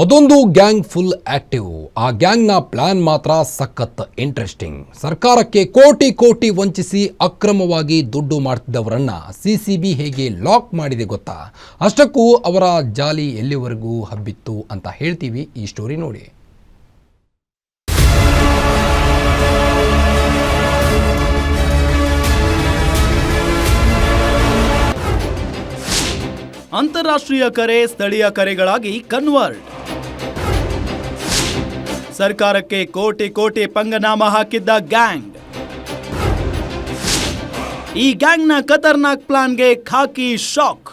ಅದೊಂದು gang full active. ಆ ಗ್ಯಾಂಗ್ನ plan ಮಾತ್ರ ಸಖತ್ ಇಂಟ್ರೆಸ್ಟಿಂಗ್. ಸರ್ಕಾರಕ್ಕೆ ಕೋಟಿ ಕೋಟಿ ವಂಚಿಸಿ ಅಕ್ರಮವಾಗಿ ದುಡ್ಡು ಮಾಡ್ತಿದ್ದವರನ್ನ ಸಿಸಿಬಿ ಹೇಗೆ ಲಾಕ್ ಮಾಡಿದೆ ಗೊತ್ತಾ? ಅಷ್ಟಕ್ಕೂ ಅವರ ಜಾಲಿ ಎಲ್ಲಿವರೆಗೂ ಹಬ್ಬಿತ್ತು ಅಂತ ಹೇಳ್ತೀವಿ ಈ ಸ್ಟೋರಿ ನೋಡಿ. ಅಂತಾರಾಷ್ಟ್ರೀಯ ಕರೆ ಸ್ಥಳೀಯ ಕರೆಗಳಾಗಿ ಕನ್ವರ್ಟ್. ಸರ್ಕಾರಕ್ಕೆ ಕೋಟಿ ಕೋಟಿ ಪಂಗನಾಮ ಹಾಕಿದ್ದ ಗ್ಯಾಂಗ್. ಈ ಗ್ಯಾಂಗ್ನ ಖತರ್ನಾಕ್ ಪ್ಲಾನ್ಗೆ ಖಾಕಿ ಶಾಕ್.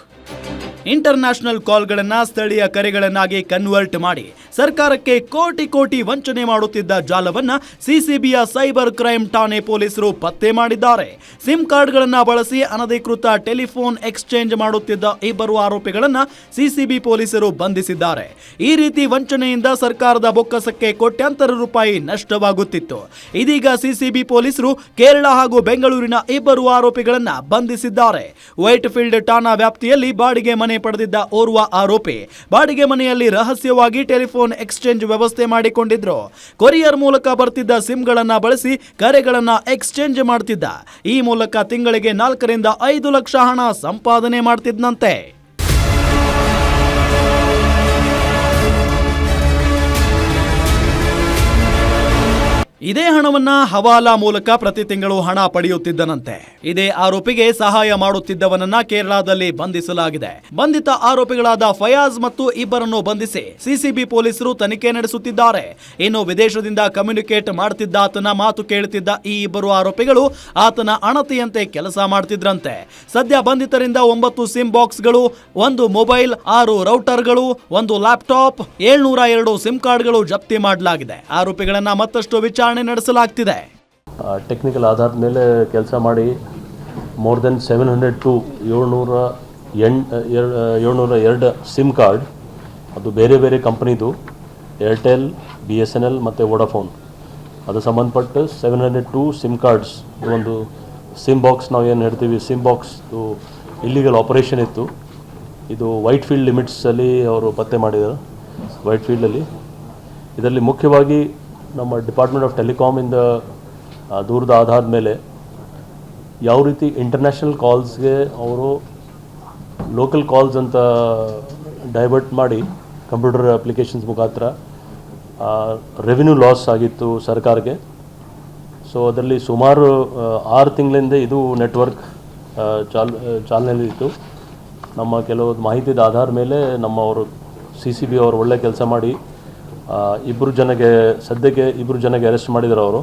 ಇಂಟರ್ನ್ಯಾಷನಲ್ ಕಾಲ್ಗಳನ್ನು, ಸ್ಥಳೀಯ ಕರೆಗಳನ್ನಾಗಿ ಕನ್ವರ್ಟ್ ಮಾಡಿ ಸರ್ಕಾರಕ್ಕೆ ಕೋಟಿ ಕೋಟಿ ವಂಚನೆ ಮಾಡುತ್ತಿದ್ದ ಜಾಲವನ್ನ ಸಿಸಿಬಿಯ ಸೈಬರ್ ಕ್ರೈಮ್ ಠಾಣೆ ಪೊಲೀಸರು ಪತ್ತೆ ಮಾಡಿದ್ದಾರೆ. ಸಿಮ್ ಕಾರ್ಡ್ಗಳನ್ನ ಬಳಸಿ ಅನಧಿಕೃತ ಟೆಲಿಫೋನ್ ಎಕ್ಸ್ಚೇಂಜ್ ಮಾಡುತ್ತಿದ್ದ ಇಬ್ಬರು ಆರೋಪಿಗಳನ್ನ ಸಿಸಿಬಿ ಪೊಲೀಸರು ಬಂಧಿಸಿದ್ದಾರೆ. ಈ ರೀತಿ ವಂಚನೆಯಿಂದ ಸರ್ಕಾರದ ಬೊಕ್ಕಸಕ್ಕೆ ಕೋಟ್ಯಾಂತರ ರೂಪಾಯಿ ನಷ್ಟವಾಗುತ್ತಿತ್ತು. ಇದೀಗ ಸಿಸಿಬಿ ಪೊಲೀಸರು ಕೇರಳ ಹಾಗೂ ಬೆಂಗಳೂರಿನ ಇಬ್ಬರು ಆರೋಪಿಗಳನ್ನ ಬಂಧಿಸಿದ್ದಾರೆ. ವೈಟ್ ಫೀಲ್ಡ್ ಠಾಣಾ ವ್ಯಾಪ್ತಿಯಲ್ಲಿ ಬಾಡಿಗೆ ಮನೆ ಪಡೆದಿದ್ದ ಓರ್ವ ಆರೋಪಿ. ಬಾಡಿಗೆ ಮನೆಯಲ್ಲಿ ರಹಸ್ಯವಾಗಿ ಟೆಲಿಫೋನ್ ಎಕ್ಸ್ಚೇಂಜ್ ವ್ಯವಸ್ಥೆ ಮಾಡಿಕೊಂಡಿದ್ರು. ಕೊರಿಯರ್ ಮೂಲಕ ಬರ್ತಿದ್ದ ಸಿಮ್ಗಳನ್ನ ಬಳಸಿ ಕರೆಗಳನ್ನು ಎಕ್ಸ್ಚೇಂಜ್ ಮಾಡ್ತಿದ್ದ. ಈ ಮೂಲಕ ತಿಂಗಳಿಗೆ ನಾಲ್ಕರಿಂದ ಐದು ಲಕ್ಷ ಹಣ ಸಂಪಾದನೆ ಮಾಡ್ತಿದ್ನಂತೆ. ಇದೇ ಹಣವನ್ನ ಹವಾಲಾ ಮೂಲಕ ಪ್ರತಿ ತಿಂಗಳು ಹಣ ಪಡೆಯುತ್ತಿದ್ದನಂತೆ. ಇದೇ ಆರೋಪಿಗೆ ಸಹಾಯ ಮಾಡುತ್ತಿದ್ದವನನ್ನ ಕೇರಳದಲ್ಲಿ ಬಂಧಿಸಲಾಗಿದೆ. ಬಂಧಿತ ಆರೋಪಿಗಳಾದ ಫಯಾಜ್ ಮತ್ತು ಇಬ್ಬರನ್ನು ಬಂಧಿಸಿ ಸಿಸಿಬಿ ಪೊಲೀಸರು ತನಿಖೆ ನಡೆಸುತ್ತಿದ್ದಾರೆ. ಇನ್ನು ವಿದೇಶದಿಂದ ಕಮ್ಯುನಿಕೇಟ್ ಮಾಡುತ್ತಿದ್ದ ಆತನ ಮಾತು ಕೇಳುತ್ತಿದ್ದ ಈ ಇಬ್ಬರು ಆರೋಪಿಗಳು ಆತನ ಅಣತಿಯಂತೆ ಕೆಲಸ ಮಾಡ್ತಿದ್ರಂತೆ. ಸದ್ಯ ಬಂಧಿತರಿಂದ ಒಂಬತ್ತು ಸಿಮ್ ಬಾಕ್ಸ್ಗಳು, ಒಂದು ಮೊಬೈಲ್, ಆರು ರೌಟರ್ಗಳು, ಒಂದು ಲ್ಯಾಪ್ಟಾಪ್, ಏಳ್ನೂರ ಎರಡು ಸಿಮ್ ಕಾರ್ಡ್ಗಳು ಜಪ್ತಿ ಮಾಡಲಾಗಿದೆ. ಆರೋಪಿಗಳನ್ನ ಮತ್ತಷ್ಟು ವಿಚಾರಣೆ ನಡೆಸಲಾಗ್ತಿದೆ. ಟೆಕ್ನಿಕಲ್ ಆಧಾರದ ಮೇಲೆ ಕೆಲಸ ಮಾಡಿ more than seven hundred to ಏಳ್ನೂರ ಎಂಟು ಏಳ್ನೂರ ಎರಡು ಸಿಮ್ ಕಾರ್ಡ್ ಅದು ಬೇರೆ ಬೇರೆ ಕಂಪ್ನಿದು Airtel B S N L ಮತ್ತು ವೋಡಾಫೋನ್ ಅದು ಸಂಬಂಧಪಟ್ಟು seven hundred two SIM cards ಒಂದು ಸಿಮ್ ಬಾಕ್ಸ್ ನಾವು ಏನು ಹೇಳ್ತೀವಿ ಸಿಮ್ ಬಾಕ್ಸ್ದು ಇಲ್ಲಿಗಲ್ ಆಪರೇಷನ್ ಇತ್ತು. ಇದು ವೈಟ್ ಫೀಲ್ಡ್ ಲಿಮಿಟ್ಸಲ್ಲಿ ಅವರು ಪತ್ತೆ ಮಾಡಿದರು ವೈಟ್ ಫೀಲ್ಡಲ್ಲಿ ಇದರಲ್ಲಿ ಮುಖ್ಯವಾಗಿ ನಮ್ಮ ಡಿಪಾರ್ಟ್ಮೆಂಟ್ ಆಫ್ ಟೆಲಿಕಾಮಿಂದ ಇಂದ ದೂರದ ಆಧಾರದ ಮೇಲೆ ಯಾವ ರೀತಿ ಇಂಟರ್ನ್ಯಾಷನಲ್ ಕಾಲ್ಸ್ಗೆ ಅವರು ಲೋಕಲ್ ಕಾಲ್ಸ್ ಅಂತ ಡೈವರ್ಟ್ ಮಾಡಿ ಕಂಪ್ಯೂಟರ್ ಅಪ್ಲಿಕೇಶನ್ಸ್ ಮುಖಾಂತರ ರೆವಿನ್ಯೂ ಲಾಸ್ ಆಗಿತ್ತು ಸರ್ಕಾರಕ್ಕೆ. ಸೊ ಅದರಲ್ಲಿ ಸುಮಾರು ಆರು ತಿಂಗಳಿಂದ ಇದು ನೆಟ್ವರ್ಕ್ ಚಾಲ್ ಚಾಲನೆಯಲ್ಲಿತ್ತು ನಮ್ಮ ಕೆಲವು ಮಾಹಿತಿದ ಆಧಾರ ಮೇಲೆ ನಮ್ಮ ಅವರು ಸಿ ಸಿ ಬಿ ಅವರು ಒಳ್ಳೆ ಕೆಲಸ ಮಾಡಿ ಇಬ್ಬರು ಜನಗೆ, ಸದ್ಯಕ್ಕೆ ಇಬ್ಬರು ಜನಗೆ ಅರೆಸ್ಟ್ ಮಾಡಿದರು ಅವರು.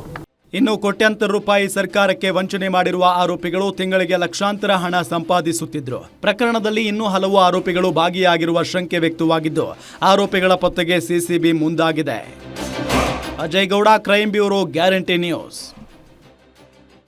ಇನ್ನು ಕೋಟ್ಯಾಂತರ ರೂಪಾಯಿ ಸರ್ಕಾರಕ್ಕೆ ವಂಚನೆ ಮಾಡಿರುವ ಆರೋಪಿಗಳು ತಿಂಗಳಿಗೆ ಲಕ್ಷಾಂತರ ಹಣ ಸಂಪಾದಿಸುತ್ತಿದ್ದರು ಪ್ರಕರಣದಲ್ಲಿ ಇನ್ನೂ ಹಲವು ಆರೋಪಿಗಳು ಭಾಗಿಯಾಗಿರುವ ಶಂಕೆ ವ್ಯಕ್ತವಾಗಿದ್ದು, ಆರೋಪಿಗಳ ಪತ್ತೆಗೆ ಸಿಸಿಬಿ ಮುಂದಾಗಿದೆ. Ajay Gowda crime bureau guarantee news